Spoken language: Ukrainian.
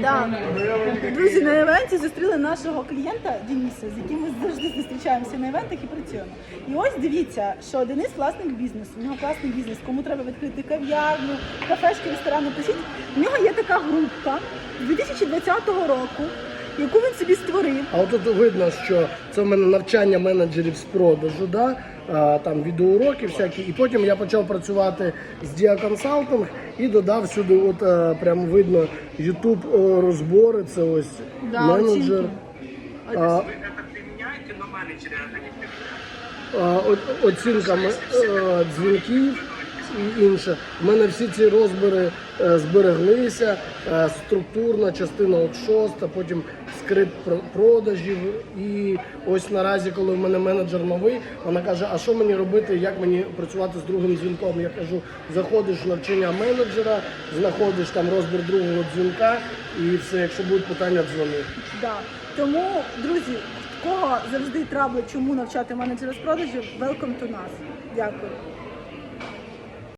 Да. Друзі, на івенті зустріли нашого клієнта Дениса, з яким ми завжди зустрічаємося на івентах і працюємо. І ось дивіться, що Денис власник бізнесу. У нього класний бізнес. Кому треба відкрити кав'ярню, кафешки, ресторани, пишіть. У нього є така групка з 2020 року, яку він собі створив. А от тут видно, що це в мене навчання менеджерів з продажу, да? а, там відеоуроки всякі. І потім я почав працювати з Діа Консалтинг і додав сюди, от е, прямо видно YouTube е, розбори. Це ось Да, менеджер. оцінки. А, Вы это применяете, но менеджеры это не применяют. а, о- оцінками е, дзвінків і інше. У мене всі ці розбори е, збереглися, е, структурна частина от шоста, потім скрипт продажів. І ось наразі, коли в мене менеджер новий, вона каже: А що мені робити, як мені працювати з другим дзвінком? Я кажу, заходиш в навчання менеджера, знаходиш там розбір другого дзвінка, і все, якщо будуть питання, дзвони. Да. Тому, друзі, в кого завжди трабли, чому навчати менеджера з продажів, welcome to нас. Дякую.